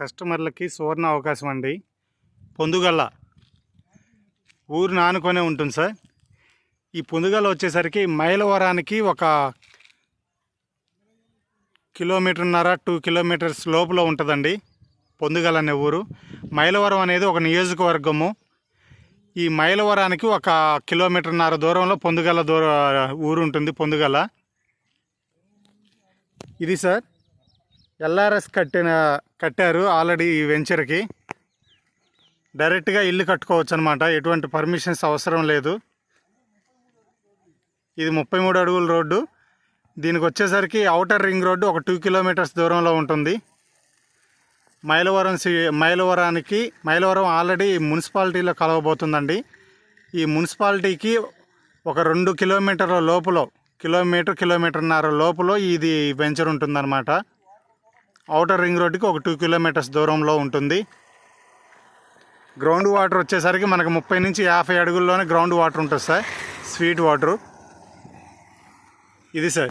కస్టమర్లకి సువర్ణ అవకాశం అండి. పొందుగల్ల ఊరు నానుకొనే ఉంటుంది సార్. ఈ పొందుగల వచ్చేసరికి మైలవరానికి ఒక కిలోమీటర్న్నర టూ కిలోమీటర్స్ లోపల ఉంటుందండి పొందుగల అనే ఊరు. మైలవరం అనేది ఒక నియోజకవర్గము. ఈ మైలవరానికి ఒక కిలోమీటర్న్నర దూరంలో పొందుగల దూర ఊరు ఉంటుంది పొందుగల. ఇది సార్ ఎల్ఆర్ఎస్ కట్టిన కట్టారు ఆల్రెడీ ఈ వెంచర్కి. డైరెక్ట్గా ఇల్లు కట్టుకోవచ్చు అనమాట ఎటువంటి పర్మిషన్స్ అవసరం లేదు. ఇది ముప్పై మూడు అడుగుల రోడ్డు. దీనికి వచ్చేసరికి అవుటర్ రింగ్ రోడ్డు ఒక టూ కిలోమీటర్స్ దూరంలో ఉంటుంది. మైలవరం సి మైలవరానికి మైలవరం ఆల్రెడీ మున్సిపాలిటీలో కలవబోతుందండి. ఈ మున్సిపాలిటీకి ఒక రెండు కిలోమీటర్ల లోపల కిలోమీటర్ కిలోమీటర్న్నర లోపల ఇది వెంచర్ ఉంటుందన్నమాట అవుటర్ రింగ్ రోడ్డుకి ఒక టూ కిలోమీటర్స్ దూరంలో ఉంటుంది. గ్రౌండ్ వాటర్ వచ్చేసరికి మనకు ముప్పై నుంచి యాభై అడుగుల్లోనే గ్రౌండ్ వాటర్ ఉంటుంది సార్. Sweet water. ఇది సార్.